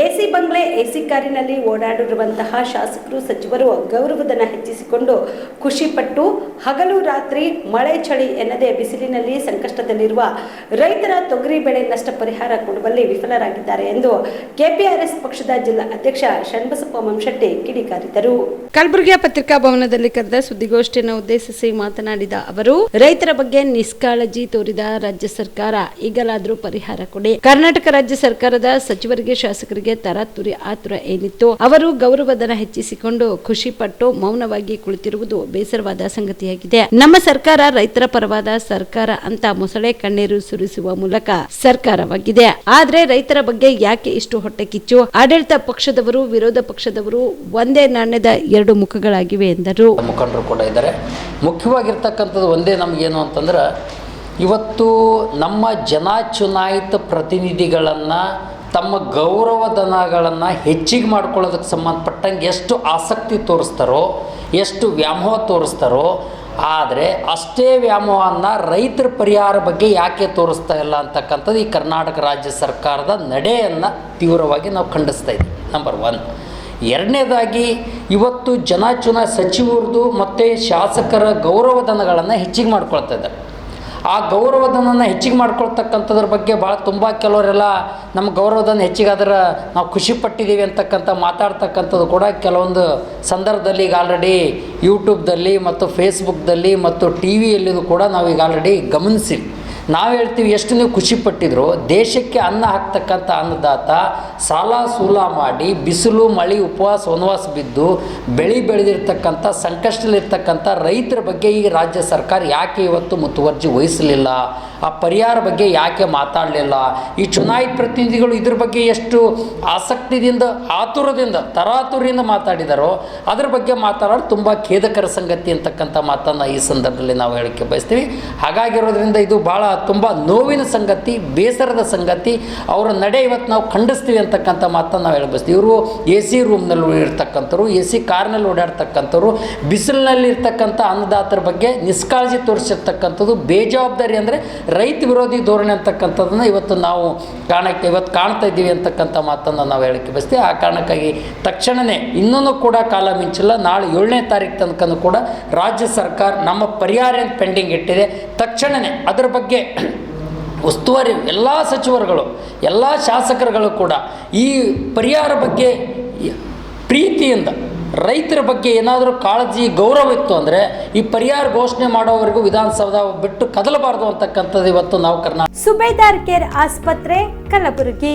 AC bungalow, AC ಕಾರಿನಲ್ಲಿ ಓಡಾಡಿರುವಂತಹ ಶಾಸಕರು, ಸಚಿವರು ಗೌರವಧನ ಹೆಚ್ಚಿಸಿಕೊಂಡು ಖುಷಿಪಟ್ಟು ಹಗಲು ರಾತ್ರಿ ಮಳೆ ಚಳಿ ಎನ್ನದೆ ಬಿಸಿಲಿನಲ್ಲಿ ಸಂಕಷ್ಟದಲ್ಲಿರುವ ರೈತರ ತೊಗರಿ ಬೆಳೆ ನಷ್ಟ ಪರಿಹಾರ ಕೊಡುವಲ್ಲಿ ವಿಫಲರಾಗಿದ್ದಾರೆ ಎಂದು ಕೆಪಿಆರ್ಎಸ್ ಪಕ್ಷದ ಜಿಲ್ಲಾ ಅಧ್ಯಕ್ಷ ಷಣ್ಬಸಪ್ಪ ಮಂಶೆಟ್ಟಿ ಕಿಡಿಕಾರಿದರು. ಕಲಬುರಗಿಯ ಪತ್ರಿಕಾ ಭವನದಲ್ಲಿ ಕರೆದ ಸುದ್ದಿಗೋಷ್ಠಿಯನ್ನು ಉದ್ದೇಶಿಸಿ ಮಾತನಾಡಿದ ಅವರು, ರೈತರ ಬಗ್ಗೆ ನಿಷ್ಕಾಳಜಿ ತೋರಿದ ರಾಜ್ಯ ಸರ್ಕಾರ ಈಗಲಾದರೂ ಪರಿಹಾರ ಕೊಡಿ. ಕರ್ನಾಟಕ ರಾಜ್ಯ ಸರ್ಕಾರದ ಸಚಿವರಿಗೆ ಶಾಸಕರಿಗೆ ತರಾತುರಿ ಆತುರ ಏನಿತ್ತು ಅವರು ಗೌರವಧನ ಹೆಚ್ಚಿಸಿಕೊಂಡು ಖುಷಿಪಟ್ಟು ಮೌನವಾಗಿ ಕುಳಿತಿರುವುದು ಬೇಸರವಾದ ಸಂಗತಿಯಾಗಿದೆ. ನಮ್ಮ ಸರ್ಕಾರ ರೈತರ ಪರವಾದ ಸರ್ಕಾರ ಅಂತ ಮೊಸಳೆ ಕಣ್ಣೀರು ಸುರಿಸುವ ಮೂಲಕ ಸರ್ಕಾರವಾಗಿದೆ. ಆದ್ರೆ ರೈತರ ಬಗ್ಗೆ ಯಾಕೆ ಇಷ್ಟು ಹೊಟ್ಟೆ ಕಿಚ್ಚು? ಆಡಳಿತ ಪಕ್ಷದವರು, ವಿರೋಧ ಪಕ್ಷದವರು ಒಂದೇ ನಾಣ್ಯದ ಎರಡು ಮುಖಗಳಾಗಿವೆ ಎಂದರು. ಮುಖಂಡರು ಕೂಡ ಇದ್ದಾರೆ. ಮುಖ್ಯವಾಗಿರ್ತಕ್ಕಂಥದ್ದು ಒಂದೇ ನಮಗೇನು ಅಂತಂದ್ರೆ, ಇವತ್ತು ನಮ್ಮ ಜನ ಚುನಾಯಿತ ಪ್ರತಿನಿಧಿಗಳನ್ನು ತಮ್ಮ ಗೌರವಧನಗಳನ್ನು ಹೆಚ್ಚಿಗೆ ಮಾಡ್ಕೊಳ್ಳೋದಕ್ಕೆ ಸಂಬಂಧಪಟ್ಟಂಗೆ ಎಷ್ಟು ಆಸಕ್ತಿ ತೋರಿಸ್ತಾರೋ, ಎಷ್ಟು ವ್ಯಾಮೋಹ ತೋರಿಸ್ತಾರೋ, ಆದರೆ ಅಷ್ಟೇ ವ್ಯಾಮೋಹವನ್ನು ರೈತರ ಪರಿಹಾರ ಬಗ್ಗೆ ಯಾಕೆ ತೋರಿಸ್ತಾ ಇಲ್ಲ ಅಂತಕ್ಕಂಥದ್ದು ಈ ಕರ್ನಾಟಕ ರಾಜ್ಯ ಸರ್ಕಾರದ ನಡೆಯನ್ನು ತೀವ್ರವಾಗಿ ನಾವು ಖಂಡಿಸ್ತಾ ಇದ್ದೀವಿ. ನಂಬರ್ ಒನ್ ಎರಡನೇದಾಗಿ, ಇವತ್ತು ಜನಾಚುನ ಸಚಿವರದು ಮತ್ತು ಶಾಸಕರ ಗೌರವಧನಗಳನ್ನು ಹೆಚ್ಚಿಗೆ ಮಾಡ್ಕೊಳ್ತಾ ಇದ್ದಾರೆ. ಆ ಗೌರವಧನನ ಹೆಚ್ಚಿಗೆ ಮಾಡ್ಕೊಳ್ತಕ್ಕಂಥದ್ರ ಬಗ್ಗೆ ಭಾಳ ತುಂಬ ಕೆಲವರೆಲ್ಲ ನಮ್ಮ ಗೌರವಧನ ಹೆಚ್ಚಿಗಾದ್ರೆ ನಾವು ಖುಷಿ ಪಟ್ಟಿದ್ದೀವಿ ಅಂತಕ್ಕಂಥ ಮಾತಾಡ್ತಕ್ಕಂಥದ್ದು ಕೂಡ ಕೆಲವೊಂದು ಸಂದರ್ಭದಲ್ಲಿ ಈಗ ಆಲ್ರೆಡಿ ಯೂಟ್ಯೂಬ್ದಲ್ಲಿ ಮತ್ತು ಫೇಸ್ಬುಕ್ದಲ್ಲಿ ಮತ್ತು ಟಿ ವಿಯಲ್ಲಿಯೂ ಕೂಡ ನಾವು ಈಗ ಆಲ್ರೆಡಿ ಗಮನಿಸಿವಿ ನಾವು ಹೇಳ್ತೀವಿ ಎಷ್ಟು ನೀವು ಖುಷಿ ಪಟ್ಟಿದ್ರು, ದೇಶಕ್ಕೆ ಅನ್ನ ಹಾಕ್ತಕ್ಕಂಥ ಅನ್ನದಾತ ಸಾಲ ಸೂಲ ಮಾಡಿ ಬಿಸಿಲು, ಮಳೆ, ಉಪವಾಸ, ವನವಾಸ ಬಿದ್ದು ಬೆಳೆ ಬೆಳೆದಿರ್ತಕ್ಕಂಥ, ಸಂಕಷ್ಟದಲ್ಲಿರ್ತಕ್ಕಂಥ ರೈತರ ಬಗ್ಗೆ ಈ ರಾಜ್ಯ ಸರ್ಕಾರ ಯಾಕೆ ಇವತ್ತು ಮುತುವರ್ಜಿ ವಹಿಸಲಿಲ್ಲ? ಆ ಪರಿಹಾರ ಬಗ್ಗೆ ಯಾಕೆ ಮಾತಾಡಲಿಲ್ಲ? ಈ ಚುನಾಯಿತ ಪ್ರತಿನಿಧಿಗಳು ಇದ್ರ ಬಗ್ಗೆ ಎಷ್ಟು ಆಸಕ್ತಿದಿಂದ, ಆತುರದಿಂದ, ತರಾತುರಿಯಿಂದ ಮಾತಾಡಿದಾರೋ, ಅದ್ರ ಬಗ್ಗೆ ಮಾತಾಡೋದು ತುಂಬ ಖೇದಕರ ಸಂಗತಿ ಅಂತಕ್ಕಂಥ ಮಾತನ್ನು ಈ ಸಂದರ್ಭದಲ್ಲಿ ನಾವು ಹೇಳಕ್ಕೆ ಬಯಸ್ತೀವಿ. ಹಾಗಾಗಿರೋದ್ರಿಂದ ಇದು ಭಾಳ ತುಂಬ ನೋವಿನ ಸಂಗತಿ, ಬೇಸರದ ಸಂಗತಿ, ಅವರ ನಡೆ ಇವತ್ತು ನಾವು ಖಂಡಿಸ್ತೀವಿ ಅಂತಕ್ಕಂಥ ಮಾತನ್ನು ನಾವು ಹೇಳ್ಬಿಸ್ತೀವಿ ಇವರು ಎ ಸಿ ರೂಮ್ನಲ್ಲಿ ಇರ್ತಕ್ಕಂಥವ್ರು ಎ ಸಿ ಕಾರ್ನಲ್ಲಿ ಓಡಾಡ್ತಕ್ಕಂಥವ್ರು, ಬಿಸಿಲಿನಲ್ಲಿ ಇರ್ತಕ್ಕಂಥ ಅನ್ನದಾತರ ಬಗ್ಗೆ ನಿಷ್ಕಾಳಜಿ ತೋರಿಸಿರ್ತಕ್ಕಂಥದ್ದು ಬೇಜವಾಬ್ದಾರಿ ಅಂದರೆ ರೈತ ವಿರೋಧಿ ಧೋರಣೆ ಅಂತಕ್ಕಂಥದ್ದನ್ನು ಇವತ್ತು ನಾವು ಕಾಣಕ್ಕೆ, ಇವತ್ತು ಕಾಣ್ತಾ ಇದ್ದೀವಿ ಅಂತಕ್ಕಂಥ ಮಾತನ್ನು ನಾವು ಹೇಳಕ್ಕೆ ಬಯಸ್ತೀವಿ. ಆ ಕಾರಣಕ್ಕಾಗಿ ತಕ್ಷಣವೇ ಇನ್ನೂ ಕೂಡ ಕಾಲ ಮಿಂಚಿಲ್ಲ. ನಾಳೆ ಏಳನೇ ತಾರೀಕು ತನಕನೂ ಕೂಡ ರಾಜ್ಯ ಸರ್ಕಾರ ನಮ್ಮ ಪರಿಹಾರ ಪೆಂಡಿಂಗ್ ಇಟ್ಟಿದೆ. ತಕ್ಷಣವೇ ಅದರ ಬಗ್ಗೆ ಉಸ್ತುವಾರಿ ಎಲ್ಲ ಸಚಿವರುಗಳು, ಎಲ್ಲ ಶಾಸಕರುಗಳು ಕೂಡ ಈ ಪರಿಹಾರ ಬಗ್ಗೆ ಪ್ರೀತಿಯಿಂದ ರೈತರ ಬಗ್ಗೆ ಏನಾದರೂ ಕಾಳಜಿ, ಗೌರವ ಇತ್ತು ಅಂದರೆ ಈ ಪರಿಹಾರ ಘೋಷಣೆ ಮಾಡೋವರೆಗೂ ವಿಧಾನಸೌಧ ಬಿಟ್ಟು ಕದಲಬಾರದು ಅಂತಕ್ಕಂಥದ್ದು ಇವತ್ತು ನಾವು ಕರ್ನಾಟಕ ಸುಬೇದಾರ್ ಕೇರ್ ಆಸ್ಪತ್ರೆ, ಕಲಬುರಗಿ.